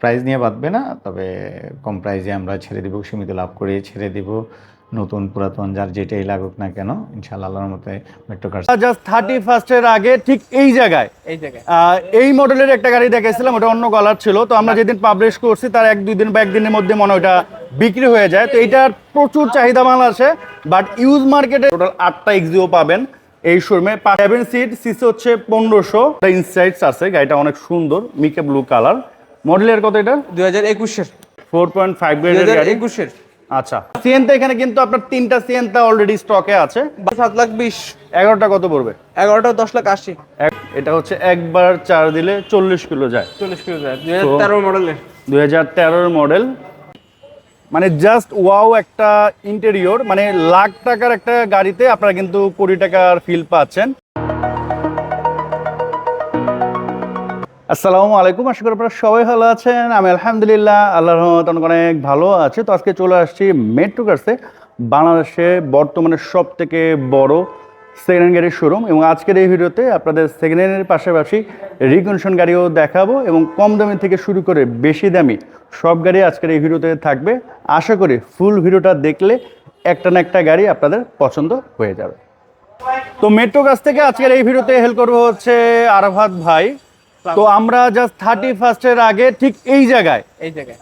Price নিয়ে বাঁধবে না তবে কম প্রাইজে আমরা ছেড়ে দিব সীমিত লাভ করে ছেড়ে দিব। নতুন পুরাতন যার যেটাই লাগুক না কেন ইনশাআল্লাহ আল্লাহর মতে মেট্রো কার জাস্ট থার্টি ফার্স্টের আগে ঠিক এই জায়গায় এই জায়গায়। এই মডেলের একটা গাড়ি দেখেছিলাম ওটা অন্য কালার ছিল। তো আমরা যেদিন পাবলিশ করছি তার এক দুই দিন বা একদিনের মধ্যে মনে হয় ওটা বিক্রি হয়ে যায়। তো এটার প্রচুর চাহিদা মাল আছে বাট ইউজ মার্কেটে টোটাল আটটা এক্সিও পাবেন এই শোরুমে সেভেন সিট সিসি হচ্ছে পনেরোশো। ইনসাইটস আছে গাড়িটা অনেক সুন্দর মিকে ব্লু কালার মডেলের কত এটা? দুই হাজার একুশের। ফোর পয়েন্ট ফাইভ গ্রেডের একুশের। আচ্ছা। সিএনটা এখানে কিন্তু আপনার তিনটা সিএনটা অলরেডি স্টকে আছে। সাত লাখ বিশ। এগারোটা কত পড়বে? এগারোটা দশ লাখ আশি। এটা হচ্ছে একবার চার দিলে চল্লিশ কিলো যায়। চল্লিশ কিলো যায়। দুই হাজার তেরো মডেলের। দুই হাজার তেরোর মডেল মানে জাস্ট ওয়াও একটা ইন্টেরিয়র মানে লাখ টাকার একটা গাড়িতে আপনারা কিন্তু কোটি টাকার ফিল পাচ্ছেন। আসসালামু আলাইকুম, আশা করি আপনারা সবাই ভালো আছেন। আমি আলহামদুলিল্লাহ আল্লাহ রহমত অনেক ভালো আছে। তো আজকে চলে আসছি মেট্রো কার্সে বাংলাদেশে বর্তমানে সব থেকে বড় সেকেন্ড হ্যান্ড গাড়ির শোরুম এবং আজকের এই ভিডিওতে আপনাদের সেকেন্ড হ্যান্ডের পাশাপাশি রিকনশন গাড়িও দেখাবো এবং কম দামি থেকে শুরু করে বেশি দামি সব গাড়ি আজকের এই ভিডিওতে থাকবে। আশা করি ফুল ভিডিওটা দেখলে একটা না একটা গাড়ি আপনাদের পছন্দ হয়ে যাবে। তো মেট্রো কাছ থেকে আজকের এই ভিডিওতে হেল্প করব হচ্ছে আরাফাত ভাই। তো আমরা জাস্ট থার্টি ফার্স্টের আগে ঠিক এই জায়গায় এই জায়গায়।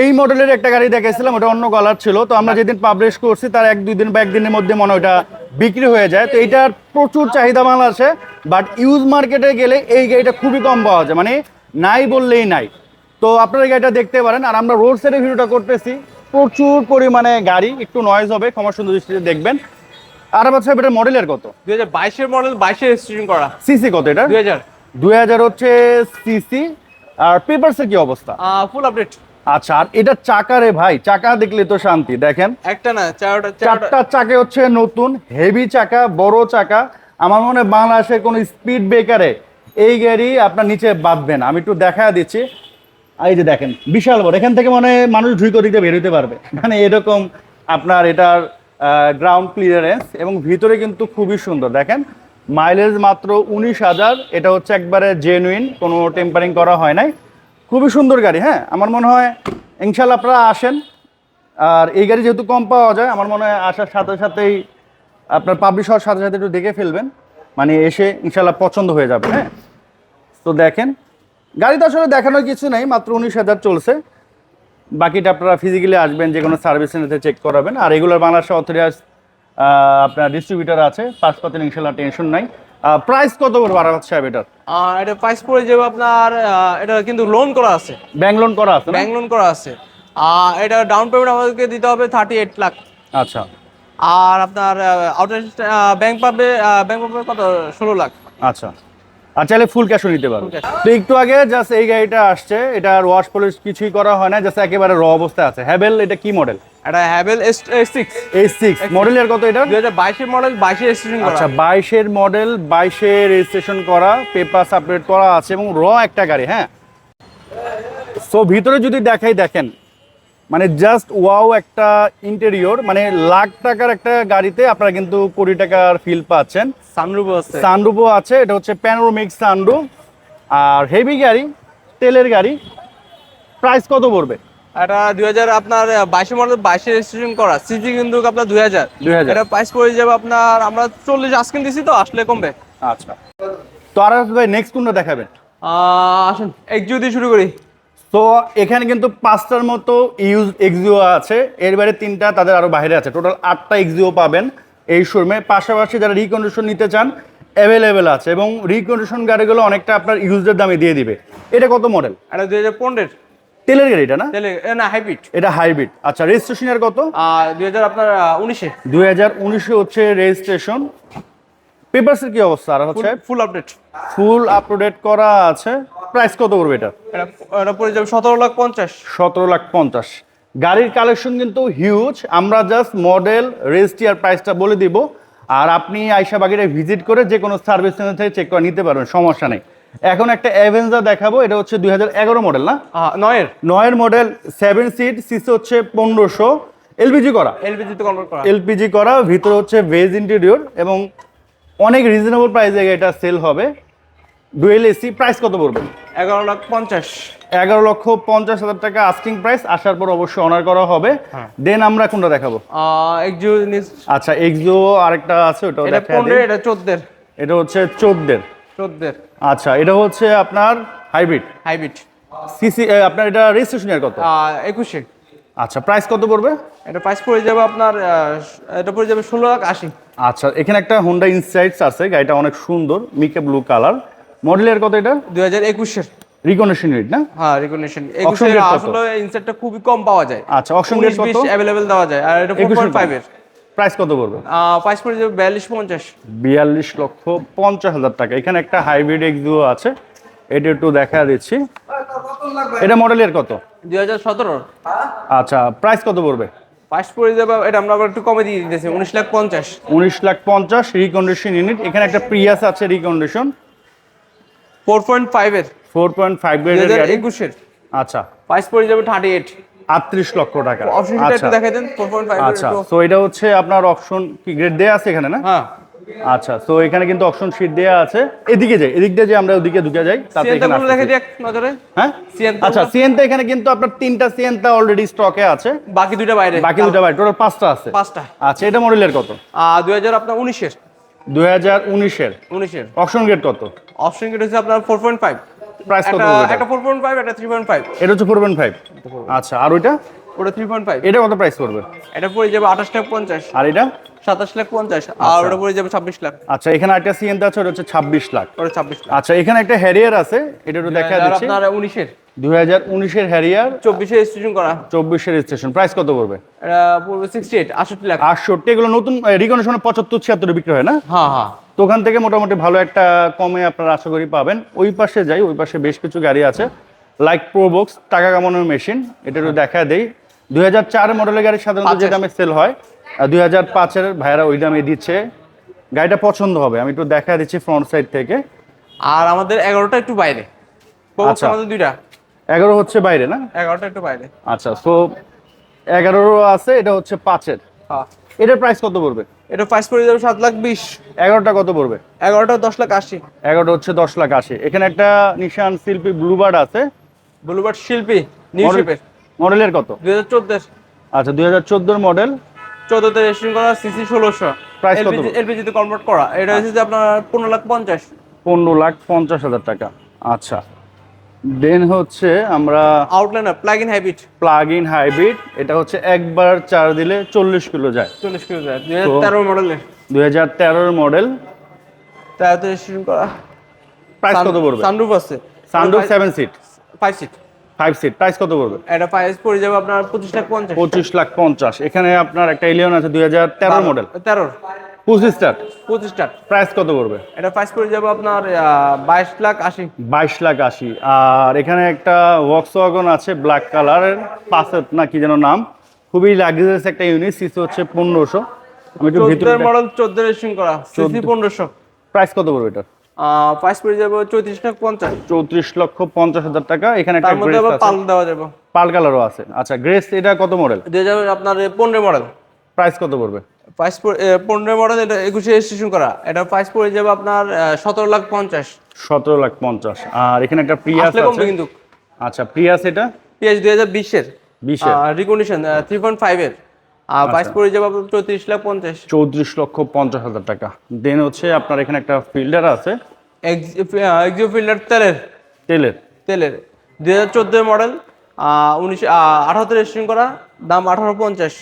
এই মডেলের একটা গাড়ি দেখেছিলাম ওটা অন্য কালার ছিল। তো আমরা যেদিন পাবলিশ করছি তার এক দুই দিন বা একদিনের মধ্যে মনে হয় ওটা বিক্রি হয়ে যায়। তো এটার প্রচুর চাহিদা মাল আছে বাট ইউজ মার্কেটে গেলে এই গাড়িটা খুবই কম পাওয়া যায়। মানে নাই বললেই নাই। তো আপনারা এই গাড়িটা দেখতে পারেন। আর আমরা রোড সাইডে ভিডিওটা করতেছি। প্রচুর পরিমাণে গাড়ি একটু নয়েজ হবে ক্ষমা সুন্দর দৃষ্টিতে দেখবেন। আর আচ্ছা এটার মডেলের কত? দুই হাজার বাইশের মডেল বাইশে রেজিস্ট্রেশন করা। সিসি কত এটা? দুই হাজার। দুই হাজার হচ্ছে সিসি আর পেপারসের কি অবস্থা? ফুল আপডেট আচ্ছা আর এটা চাকা রে ভাই চাকা দেখলে তো শান্তি দেখেন। একটা না চারটা চারটা চাকে হচ্ছে নতুন হেভি চাকা বড় চাকা। আমার মনে হয় বাংলাদেশে কোনো স্পিড ব্রেকারে এই গাড়ি আপনার নিচে বাঁধবে না। আমি একটু দেখা দিচ্ছি। এই যে দেখেন বিশাল বড়। এখান থেকে মনে মানুষ ঢুইকো দিতে বের হইতে পারবে। মানে এরকম আপনার এটার গ্রাউন্ড ক্লিয়ারেন্স এবং ভিতরে কিন্তু খুবই সুন্দর। দেখেন মাইলেজ মাত্র উনিশ হাজার। এটা হচ্ছে একবারে জেনুইন কোনো টেম্পারিং করা হয় নাই। খুবই সুন্দর গাড়ি হ্যাঁ? আমার মনে হয় ইনশাল্লাহ আপনারা আসেন। আর এই গাড়ি যেহেতু কম পাওয়া যায়, আমার মনে হয় আসার সাথে সাথেই আপনার পাবলিশ হওয়ার সাথে সাথে একটু দেখে ফেলবেন। মানে এসে ইনশাল্লাহ পছন্দ হয়ে যাবে হ্যাঁ? তো দেখেন গাড়ি তো আসলে দেখানোর কিছু নেই, মাত্র উনিশ হাজার চলছে। বাকিটা আপনারা ফিজিক্যালি আসবেন যে কোনো সার্ভিস সেন্টারে চেক করাবেন। আর এগুলোর বাংলাদেশে অথরিয়াস আপনার ডিস্ট্রিবিউটার আছে পাঁচ পাতেন ইনশাল্লাহ টেনশন নাই। প্রাইস কত করব আরাফাত সাহেব এটার? এটা প্রাইস পড়ে যাবে আপনার এটা কিন্তু লোন করা আছে। ব্যাংক লোন করা আছে? ব্যাংক লোন করা আছে। আর এটা ডাউন পেমেন্ট আমাদেরকে দিতে হবে থার্টি এইট লাখ আচ্ছা। আর আপনার আউটার ব্যাংক পাবে ব্যাংক পাবে কত? ষোলো লাখ। আচ্ছা। আর চাইলে ফুল ক্যাশও নিতে cash। তো একটু আগে জাস্ট এই গাড়িটা আসছে এটার ওয়াশ পলিশ কিছুই করা হয় না জাস্ট একেবারে র অবস্থায় আছে। হ্যাভেল এটা কি মডেল এটা হ্যাভেল এস সিক্স এই সিক্স মডেলের কত এটা? দুই হাজার বাইশের মডেল বাইশে রেজিস্ট্রেশন করা। আচ্ছা বাইশের মডেল বাইশে রেজিস্ট্রেশন করা পেপার আপডেট করা আছে এবং র একটা গাড়ি হ্যাঁ? সো ভিতরে যদি দেখাই দেখেন। মানে জাস্ট ওয়াও একটা ইন্টেরিয়র মানে লাখ টাকার একটা গাড়িতে আপনারা কিন্তু কোটি টাকার ফিল পাচ্ছেন। সানরুফ আছে। সানরুফও আছে এটা হচ্ছে প্যানোরামিক সানরুফ আর হেভি গাড়ি তেলের গাড়ি প্রাইস কত পড়বে? এটা দুই হাজার আপনার বাইশে মডেল বাইশে রেজিস্ট্রেশন করা। সিজি কিন্তু আপনার দুই হাজার। 2000 এটা প্রাইস পড়ে যাবে আপনার আমরা চল্লিশ আজকে দিছি তো আসলে কমবে। আচ্ছা। তো আর ভাই নেক্সট কোনটা দেখাবেন? আসুন এক্সিও দিয়ে শুরু করি। তো এখানে কিন্তু পাঁচটার মতো ইউজ এক্সিও আছে। এর বাইরে তিনটা তাদের আরও বাইরে আছে। টোটাল আটটা এক্সিও পাবেন এই শোরুমে পাশাপাশি যারা রিকন্ডিশন নিতে চান অ্যাভেলেবেল আছে। এবং রিকন্ডিশন গাড়িগুলো অনেকটা আপনার ইউজের দামে দিয়ে দিবে। এটা কত মডেল এটা দুই হাজার পনেরো তেলের গাড়ি এটা না? না হাইব্রিড এটা হাইব্রিড আচ্ছা রেজিস্ট্রেশনের কত? আর দুই হাজার আপনার উনিশে। দুই হাজার উনিশে হচ্ছে রেজিস্ট্রেশন পেপারসের কি অবস্থা? আর হচ্ছে? ফুল আপডেট ফুল আপডেট করা আছে। প্রাইস কত করবে এটা? এটা পড়ে যাবে সতেরো লাখ পঞ্চাশ। সতেরো লাখ পঞ্চাশ। গাড়ির কালেকশন কিন্তু হিউজ আমরা জাস্ট মডেল রেজিস্ট্রি আর প্রাইসটা বলে দিব। আর আপনি আইসা বাগিরে ভিজিট করে যে কোনো সার্ভিস সেন্টার থেকে চেক করে নিতে পারবেন। সমস্যা নেই। এখন একটা অ্যাভেঞ্জার দেখাবো এটা হচ্ছে দুই হাজার এগারো মডেল না? নয়ের। নয়ের মডেল সেভেন সিট সিসি হচ্ছে পনেরোশো এলপিজি করা। এলপিজি তে করা। এলপিজি করা ভিতরে হচ্ছে ভেজ ইন্টেরিয়র এবং অনেক রিজনেবল প্রাইসে এটা সেল হবে। ডুয়েল এসি প্রাইস কত পড়বে? এগারো লাখ পঞ্চাশ। এগারো লক্ষ পঞ্চাশ হাজার টাকা আস্কিং প্রাইস আসার পর অবশ্যই অনার করা হবে। হ্যাঁ। দেন আমরা কোনটা দেখাবো? আচ্ছা এক্সো আরেকটা আছে ওটা পনেরো এটা চোদ্দের। এটা হচ্ছে চোদ্দের। চোদ্দের। আচ্ছা এটা হচ্ছে আপনার হাইব্রিড? হাইব্রিড। সিসি আপনার এটা রেজিস্ট্রেশন এর কত? একুশে। আচ্ছা প্রাইস কত পড়বে? এটা প্রাইস পড়ে যাবে আপনার এটা পড়ে যাবে ষোলো লাখ আশি। আচ্ছা এখানে একটা হোন্ডা ইনসাইটস আছে গাড়িটা অনেক সুন্দর মিকে ব্লু কালার মডেলের কত এটা? দুই হাজার একুশের। রিকনেশন রেট না? হ্যাঁ Auction একুশের? আসলে ইনসেটটা খুবই কম পাওয়া যায়। আচ্ছা অপশন রেট কত? অ্যাভেলেবেল দেওয়া যায় আর এটা ফোর 21 পয়েন্ট ফাইভের প্রাইস কত পড়বে? প্রাইস পড়ে যাবে বিয়াল্লিশ পঞ্চাশ। বিয়াল্লিশ লক্ষ পঞ্চাশ হাজার টাকা। এখানে একটা হাইব্রিড এক্সিও আছে। এটা একটু দেখা দিচ্ছি। এটা মডেলের কত? দুই হাজার সতেরো। আচ্ছা প্রাইস কত পড়বে? প্রাইস পড়ে যাবে এটা আমরা আবার একটু কমে দিয়ে দিতেছি উনিশ লাখ পঞ্চাশ। উনিশ লাখ পঞ্চাশ রিকন্ডিশন ইউনিট এখানে একটা প্রিয়াস আছে রিকন্ডিশন ফোর পয়েন্ট ফাইভের ফোর পয়েন্ট ফাইভ দুই গ্রেডের হাজার গাড়ি একুশের। আচ্ছা। প্রাইস পড়ে যাবে থার্টি এইট আটত্রিশ লক্ষ টাকা। অপশনটা আচ্ছা। একটু দেখাই দেন আচ্ছা তো এটা হচ্ছে আপনার অপশন কি গ্রেড দেয়া আছে এখানে না? হ্যাঁ। আচ্ছা তো এখানে কিন্তু অপশন শিট দেয়া আছে। এদিকে যাই এদিক দিয়ে যে আমরা ওদিকে ঢুকে যাই তাতে এখানে দেখে দিই এক নজরে। হ্যাঁ? আচ্ছা সিএনটা এখানে কিন্তু আপনার তিনটা সিএনটা অলরেডি স্টকে আছে। বাকি দুইটা বাইরে। বাকি দুটো ভাই টোটাল পাঁচটা আছে। পাঁচটা। আচ্ছা এটা মডেলের কত? দুই হাজার আপনার উনিশের। দুই হাজার উনিশের। উনিশের। অপশন গ্রেড কত? অপশন কিট হচ্ছে আপনার ফোর পয়েন্ট ফাইভ প্রাইস কত একটা পড়বে এটা? একটা ফোর পয়েন্ট ফাইভ একটা থ্রি পয়েন্ট ফাইভ এটা হচ্ছে ফোর পয়েন্ট ফাইভ আচ্ছা আর ওইটা? ওটা থ্রি পয়েন্ট ফাইভ এটা কত প্রাইস করবে? এটা পড়ে যাবে আঠাশ লাখ পঞ্চাশ। আর এটা? সাতাশ লাখ পঞ্চাশ আর ওটা পড়ে যাবে ছাব্বিশ লাখ। আচ্ছা এখানে একটা সিএন আছে ওটা হচ্ছে ছাব্বিশ লাখ। ওটা ছাব্বিশ লাখ। আচ্ছা এখানে একটা হ্যারিয়ার আছে এটা একটু দেখা যাচ্ছে দিচ্ছি। আপনার উনিশের। দুই হাজার উনিশের হ্যারিয়ার চব্বিশে রেজিস্ট্রেশন করা। চব্বিশের রেজিস্ট্রেশন প্রাইস কত পড়বে? পড়বে সিক্সটি এইট আটষট্টি লাখ। আটষট্টি এগুলো নতুন পঁচাত্তর ছিয়াত্তরে বিক্রি হয় না? হ্যাঁ হ্যাঁ। তো ওখান থেকে মোটামুটি ভালো একটা কমে আপনারা আশা করি পাবেন। ওই পাশে যাই ওই পাশে বেশ কিছু গাড়ি আছে। লাইক প্রোবক্স টাকা কামানোর মেশিন এটা একটু দেখা দেই। দুই হাজার চার মডেলের গাড়ি সাধারণত যে দামে সেল হয় দুই হাজার পাঁচের ভাইয়ারা ওই দামে দিচ্ছে। গাড়িটা পছন্দ হবে আমি একটু দেখা দিচ্ছি ফ্রন্ট সাইড থেকে। আর আমাদের এগারোটা একটু বাইরে। আচ্ছা। আমাদের দুইটা। এগারো হচ্ছে বাইরে না? এগারোটা একটু বাইরে। আচ্ছা সো এগারোরও আছে এটা হচ্ছে পাঁচের। হ্যাঁ। এটার প্রাইস কত পড়বে? এটা প্রাইস পড়ে যাবে সাত লাখ বিশ। এগারোটা কত পড়বে? এগারোটা দশ লাখ আশি। এগারোটা হচ্ছে দশ লাখ আশি। এখানে একটা নিশান শিল্পী ব্লুবার্ড আছে। ব্লুবার্ড শিল্পী নিউ শিপের মডেলের কত? দুই হাজার চোদ্দের। আচ্ছা দুই হাজার চোদ্দোর মডেল চোদ্দতে রেজিস্ট্রেশন করা সিসি ষোলোশো। Price কত? এলপিজিতে কনভার্ট করা। এটা হচ্ছে যে আপনার পনেরো লাখ পঞ্চাশ। পনেরো লাখ পঞ্চাশ হাজার টাকা। আচ্ছা। দেন হচ্ছে আমরা Outlander plug in hybrid plug in hybrid এটা হচ্ছে একবার চার দিলে চল্লিশ কিলো যায়। চল্লিশ কিলো যায়। দুই হাজার তেরো মডেলের দুই হাজার তেরোর মডেল তেরোতে রেজিস্ট্রেশন করা। প্রাইস কত পড়বে? সানরুফ আছে। Sunroof seven seat five seat five seat price কত পড়বে? এটা প্রাইস পড়ে যাবে আপনার পঁচিশ লাখ পঞ্চাশ। পঁচিশ লাখ পঞ্চাশ। এখানে আপনার একটা এলিয়ন আছে দুই হাজার তেরোর মডেল তেরোর। পঁচিশ স্টার পঁচিশ টাকা। প্রাইস কত পড়বে? এটা প্রাইস পড়ে যাবে আপনার বাইশ লাখ আশি। বাইশ লাখ আশি। আর এখানে একটা ওয়াক্স ওয়াগন আছে ব্ল্যাক কালারের পাঁচের না কি যেন নাম। খুবই লাক্সারিয়াস একটা ইউনিট সিসি হচ্ছে পনেরোশো। আমি একটু ভিতরে মডেল চোদ্দ রেজিস্ট্রেশন করা। সিসি পনেরোশো। প্রাইস কত পড়বে এটা প্রাইস পড়ে যাবে চৌত্রিশ লাখ পঞ্চাশ। চৌত্রিশ লক্ষ পঞ্চাশ হাজার টাকা। এখানে একটা মধ্যে পাল দেওয়া যাবে। পাল কালারও আছে। আচ্ছা গ্রেস এটা কত মডেল দুই হাজার আপনার পনেরো মডেল প্রাইস কত পড়বে? প্রাইস পনেরো মডেল এটা একুশে রেজিস্ট্রেশন করা। এটা প্রাইস পড়ে যাবে আপনার সতেরো লাখ পঞ্চাশ। সতেরো লাখ পঞ্চাশ। আর এখানে একটা প্রিয়াস আছে। কিন্তু। আচ্ছা প্রিয়াস এটা? পিএইচ দুই হাজার বিশের। বিশের রিকন্ডিশন থ্রি পয়েন্ট ফাইভের আর প্রাইস পড়ে যাবে আপনার চৌত্রিশ লাখ পঞ্চাশ। চৌত্রিশ লক্ষ পঞ্চাশ হাজার টাকা। দেন হচ্ছে আপনার এখানে একটা ফিল্ডার আছে। এক্সিও ফিল্ডার তেলের। তেলের। তেলের। দুই হাজার চোদ্দোর মডেল উনিশ আঠারোতে রেজিস্ট্রেশন করা দাম আঠারো পঞ্চাশ।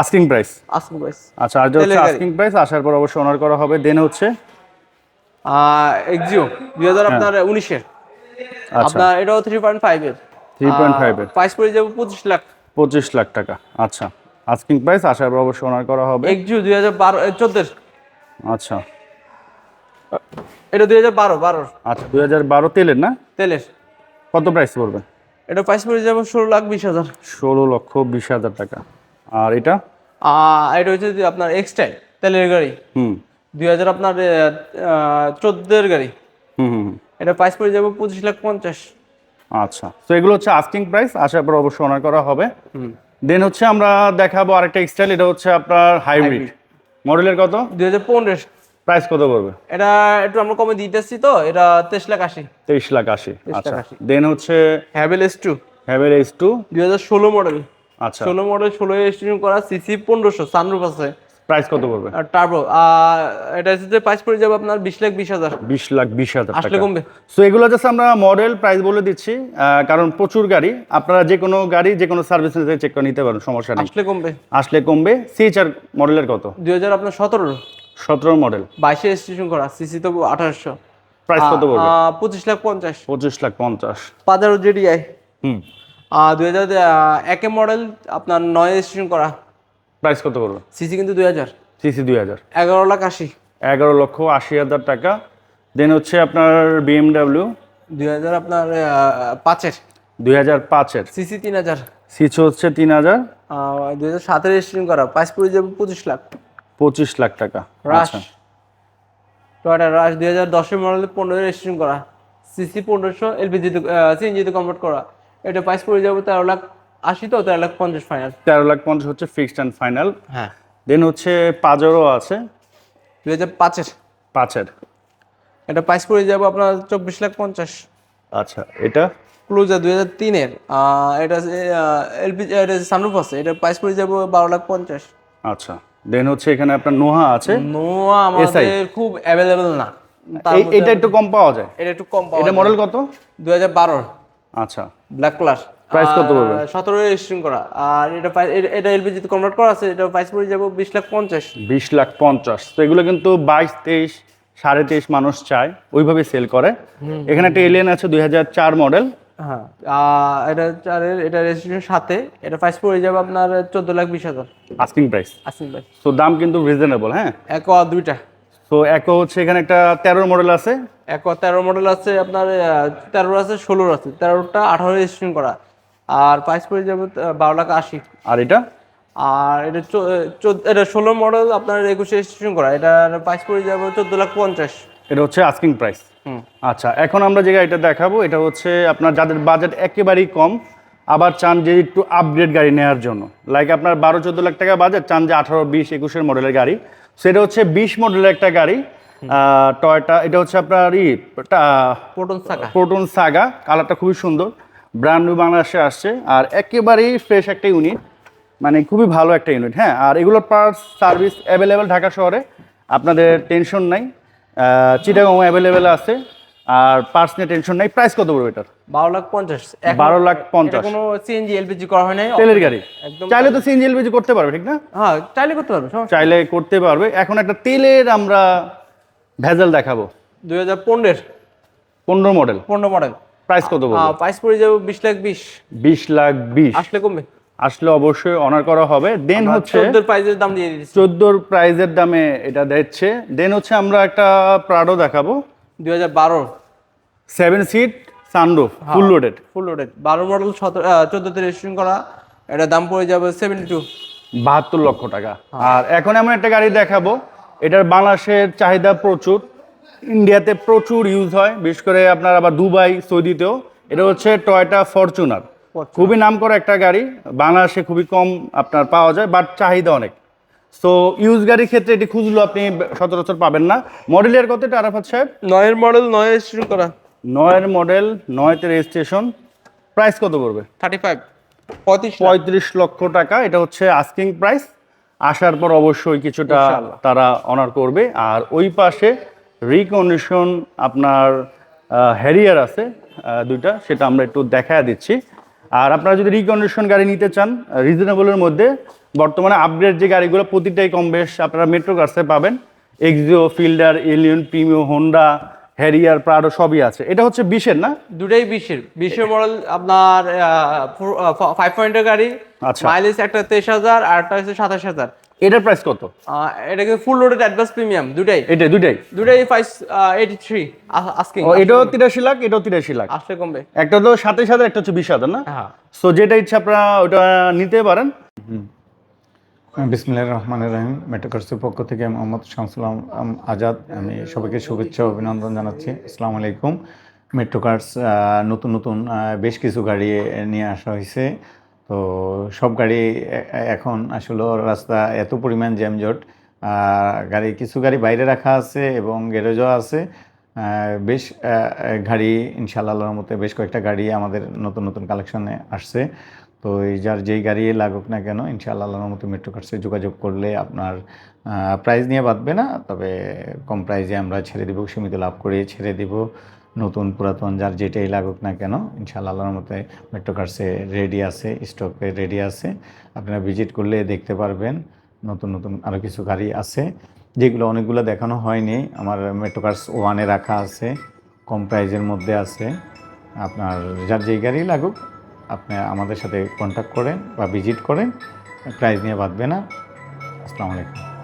আস্কিং প্রাইস আস্কিং প্রাইস আচ্ছা আর যে হচ্ছে আস্কিং প্রাইস আসার পর অবশ্যই অনার করা হবে। দেন হচ্ছে? এক্সিও দুই হাজার আপনার উনিশের। হ্যাঁ। আচ্ছা। আপনার এটাও থ্রি পয়েন্ট ফাইভের থ্রি পয়েন্ট ফাইভের প্রাইস পড়ে যাবে পঁচিশ লাখ। পঁচিশ লাখ টাকা। আচ্ছা। আস্কিং প্রাইস আসার পর অবশ্যই অনার করা হবে। এক্সিও দুই হাজার বারো চোদ্দের। আচ্ছা। এটা দুই হাজার বারো বারোর। আচ্ছা দুই হাজার বারো তেলের না? তেলের। কত প্রাইস পড়বে? এটা প্রাইস পড়ে যাবে ষোলো লাখ বিশ হাজার। ষোলো লক্ষ বিশ হাজার টাকা। আর এটা? এটা হচ্ছে আপনার এক্সটাইল তেলের গাড়ি। হুম। দুই হাজার আপনার চোদ্দের গাড়ি। হুম। এটা প্রাইস পড়ে যাবে পঁচিশ লাখ পঞ্চাশ। আচ্ছা। তো এগুলো হচ্ছে আস্কিং প্রাইস আসার পর অবশ্যই অনার করা হবে। দেন হচ্ছে আমরা দেখাবো আরেকটা স্টাইল এটা হচ্ছে আপনার হাইব্রিড মডেলের কত? দুই হাজার পনেরো প্রাইস কত পড়বে? এটা একটু আমরা কমে দিতেছি তো এটা তেইশ লাখ আশি। তেইশ লাখ আশি আচ্ছা। দেন হচ্ছে Haval S two Haval H two দুই হাজার ষোলো মডেল আচ্ছা। ষোলো মডেল ষোলো রেজিস্ট্রেশন করা সিসি পনেরোশো সানরুফ আছে। প্রাইস কত পড়বে? টার্বো এটা হচ্ছে প্রাইস পড়ে যাবে আপনার বিশ লাখ বিশ হাজার। বিশ লাখ বিশ হাজার আসলে কমবে। সো এগুলো জাস্ট আমরা মডেল প্রাইস বলে দিচ্ছি কারণ প্রচুর গাড়ি। আপনারা যে কোনো গাড়ি যে কোনো সার্ভিস সেন্টারে চেক করে নিতে পারেন সমস্যা নেই। আসলে কমবে। আসলে কমবে। সিএচআর মডেলের কত? দুই হাজার আপনার সতেরো সতেরো মডেল বাইশে রেজিস্ট্রেশন করা সিসি তো আঠারোশো। প্রাইস কত পড়বে? পঁচিশ লাখ পঞ্চাশ। পঁচিশ লাখ পঞ্চাশ। পাজারো জেডিআই হুম। দুই হাজার একে মডেল আপনার নয় রেজিস্ট্রেশন করা। প্রাইস কত পড়বে? সিসি কিন্তু দুই হাজার। সিসি দুই হাজার। এগারো লাখ আশি। এগারো লক্ষ আশি হাজার টাকা। দেন হচ্ছে আপনার বিএমডাব্লিউ দুই হাজার আপনার পাঁচের। দুই হাজার পাঁচের। সিসি তিন হাজার। সিচো হচ্ছে তিন হাজার। দুই হাজার সাতের রেজিস্ট্রেশন করা। প্রাইস পড়ে যাবে পঁচিশ লাখ। পঁচিশ লাখ টাকা। রাশ টয়টা রাশ দুই হাজার দশের মডেলে পনেরো রেজিস্ট্রেশন করা। সিসি পনেরোশো এলপিজিতে সিএনজিতে কনভার্ট করা। এটা প্রাইস পড়ে যাবে তেরো লাখ আশি তো তেরো লাখ পঞ্চাশ ফাইনাল তেরো লাখ পঞ্চাশ হচ্ছে ফিক্সড অ্যান্ড ফাইনাল হ্যাঁ। দেন হচ্ছে পাজরও আছে। দুই হাজার পাঁচের। পাঁচের। এটা প্রাইস পড়ে যাবে আপনার চব্বিশ লাখ পঞ্চাশ। আচ্ছা এটা? ক্লোজার দুই হাজার তিনের এটা এলপিজি এটা সানরুফ আছে এটা প্রাইস পড়ে যাবে বারো লাখ পঞ্চাশ। আচ্ছা। দেন হচ্ছে এখানে আপনার নোহা আছে। নোয়া আমাদের খুব অ্যাভেলেবেল না। এটা একটু কম পাওয়া যায়। এটা একটু কম পাওয়া এটা মডেল কত? দুই হাজার বারোর। আচ্ছা। ব্ল্যাক কালার Price কত পড়বে? সতেরো রেজিস্ট্রেশন করা। আর এটা এটা- এলপিজি তে কনভার্ট করা আছে এটা প্রাইস পড়ে যাবে বিশ লাখ পঞ্চাশ। বিশ লাখ পঞ্চাশ। তো এগুলো কিন্তু বাইশ তেইশ সাড়ে তেইশ মানুষ চায় ওইভাবে সেল করে। এখানে একটা এলিয়ান আছে দুই হাজার চার মডেল হ্যাঁ। এটা চারের এটা রেজিস্ট্রেশন সাথে এটা প্রাইস পড়ে যাবে আপনার চোদ্দ লাখ বিশ হাজার। আস্কিং প্রাইস আসিন ভাই তো দাম কিন্তু রিজনেবল হ্যাঁ? এক দুইটা। তো একো হচ্ছে এখানে একটা তেরো মডেল আছে। এক তেরো মডেল আছে আপনার তেরো আছে ষোলোর আছে। তেরোটা আঠারো রেজিস্ট্রেশন করা। আর প্রাইস পড়ে যাবে বারো লাখ আশি। আর এটা? আর এটা চোদ্দ এটা ষোলো মডেল আপনার একুশে রেজিস্ট্রেশন করা। এটার প্রাইস পড়ে যাবে চোদ্দ লাখ পঞ্চাশ। এটা হচ্ছে আস্কিং প্রাইস আচ্ছা এখন আমরা যে গাড়িটা দেখাবো এটা হচ্ছে আপনার যাদের বাজেট একেবারেই কম আবার চান যে একটু আপগ্রেড গাড়ি নেওয়ার জন্য। লাইক আপনার বারো চোদ্দ লাখ টাকা বাজেট চান যে আঠারো বিশ একুশের মডেলের গাড়ি। সেটা হচ্ছে বিশ মডেলের একটা গাড়ি টয়টা এটা হচ্ছে আপনার ই প্রোটন সাগা প্রোটন সাগা কালারটা খুবই সুন্দর ব্র্যান্ড নিউ বাংলাদেশে আসছে আর একেবারেই ফ্রেশ একটা ইউনিট মানে খুবই ভালো একটা ইউনিট হ্যাঁ আর এগুলোর পার্টস সার্ভিস অ্যাভেলেবেল ঢাকা শহরে আপনাদের টেনশন নাই চিটাগং অ্যাভেলেবেল আছে আর পার্টস নিয়ে টেনশন নাই প্রাইস কত পড়বে এটার? বারো লাখ পঞ্চাশ। বারো লাখ পঞ্চাশ। কোনো সিএনজি এলপিজি করা হয় নাই। তেলের গাড়ি। একদম চাইলে তো সিএনজি এলপিজি করতে পারবে ঠিক না? হ্যাঁ চাইলে করতে পারবে চাইলে করতে পারবে। এখন একটা তেলের আমরা ভেজাল দেখাবো। দুই হাজার পনেরো পনেরো মডেল পনেরো মডেল প্রাইস কত বলব প্রাইস পড়ে যাবে বিশ লাখ বিশ। বিশ লাখ বিশ। আসলে কমবে। আসলে অবশ্যই অনার করা হবে। দেন হচ্ছে চোদ্দের প্রাইসের দাম দিয়ে দিচ্ছি। চোদ্দোর প্রাইজের দামে এটা দিচ্ছে। দেন হচ্ছে আমরা একটা প্রাডো দেখাবো। দুই হাজার বারো সেভেন সিট সানরুফ হ্যাঁ। ফুল লোডেড ফুল লোডেড বারো মডেল সতেরো চোদ্দোতে রেজিস্ট্রেশন করা। এটার দাম পড়ে যাবে সেভেন্টি টু বাহাত্তর লক্ষ টাকা। হ্যাঁ। আর এখন এমন একটা গাড়ি দেখাবো এটার বাংলাদেশের চাহিদা প্রচুর। ইন্ডিয়াতে প্রচুর ইউজ হয় বিশেষ করে আপনার আবার দুবাই সৌদিতেও। এটা হচ্ছে টয়টা ফরচুনার খুবই নাম করা একটা গাড়ি। বাংলাদেশে খুবই কম আপনার পাওয়া যায় বাট চাহিদা অনেক। সো ইউজ গাড়ির ক্ষেত্রে এটি খুঁজলেও আপনি সচরাচর পাবেন না। মডেলের কত এটা আরাফাত সাহেব? নয়ের মডেল নয় রেজিস্ট্রেশন করা। নয়ের মডেল নয়তে রেজিস্ট্রেশন প্রাইস কত পড়বে? Thirty five. পঁয়ত্রিশ লক্ষ টাকা। এটা হচ্ছে আস্কিং প্রাইস আসার পর অবশ্যই কিছুটা তারা অনার করবে। আর ওই পাশে রিকন্ডিশন আপনার হ্যারিয়ার আছে দুইটা। সেটা আমরা একটু দেখা দিচ্ছি। আর আপনারা যদি রিকন্ডিশন গাড়ি নিতে চান রিজনেবলের মধ্যে বর্তমানে আপগ্রেড যে গাড়িগুলো প্রতিটাই কম বেশ আপনারা মেট্রো কার্সে পাবেন। Axio Fielder Allion Premio Honda Harrier Prado সবই আছে। এটা হচ্ছে বিশের না? দুটাই বিশের। বিশের মডেল আপনার ফাইভ পয়েন্টের গাড়ি। আচ্ছা। মাইলেজ একটা তেইশ হাজার আর একটা হচ্ছে সাতাশ হাজার। এটার প্রাইস কত? এটাকে ফুল লোডেড অ্যাডভান্স প্রিমিয়াম দুটাই। এটা দুটাই? ফাইভ এইটি থ্রি আস্কিং ও এটাও তিরাশি লাখ এটাও তিরাশি লাখ। আসলে কমবে। একটা হলো সাতাশ হাজার একটা হচ্ছে বিশ হাজার না? হ্যাঁ। সো যেটা ইচ্ছা আপনারা ওটা নিতে পারেন। বিসমিল্লাহির রহমানির রহিম। মেটোকার্সের পক্ষ থেকে মোহাম্মদ শামসুল আজাদ। আমি সবাইকে শুভেচ্ছা, অভিনন্দন জানাচ্ছি। আসসালামু আলাইকুম। মেট্রোকার্স নতুন নতুন বেশ কিছু গাড়ি নিয়ে আসা হয়েছে। তো সব গাড়ি এখন আসলে রাস্তা এত পরিমাণ জ্যামজট গাড়ি, কিছু গাড়ি বাইরে রাখা আছে এবং গ্যারেজও আছে। বেশ গাড়ি ইনশাআল্লাহ আল্লাহর মতে বেশ কয়েকটা গাড়ি আমাদের নতুন নতুন কালেকশনে আসছে। তো এই যার যেই গাড়ি লাগুক না কেন, ইনশাআল্লাহ আল্লাহর মতো মেট্রো কার্সে যোগাযোগ করলে আপনার প্রাইস নিয়ে বাঁধবে না। তবে কম প্রাইসে আমরা ছেড়ে দেবো, সীমিত লাভ করে ছেড়ে দিব। নতুন, পুরাতন, যার যেটাই লাগুক না কেন, ইনশাআল্লাহ আল্লাহর মতে মেট্রো কার্সে রেডি আছে স্টকে রেডি আছে। আপনারা ভিজিট করলে দেখতে পারবেন, নতুন নতুন আরও কিছু গাড়ি আছে। যেগুলো অনেকগুলো দেখানো হয়নি, আমার মেট্রো কার্স ওয়ানে রাখা আছে, কম প্রাইজের মধ্যে আছে। আপনার যার যেই গাড়ি লাগুক আপনি আমাদের সাথে কন্ট্যাক্ট করেন বা ভিজিট করেন। প্রাইজ নিয়ে বাঁধবে না। আসসালামু আলাইকুম।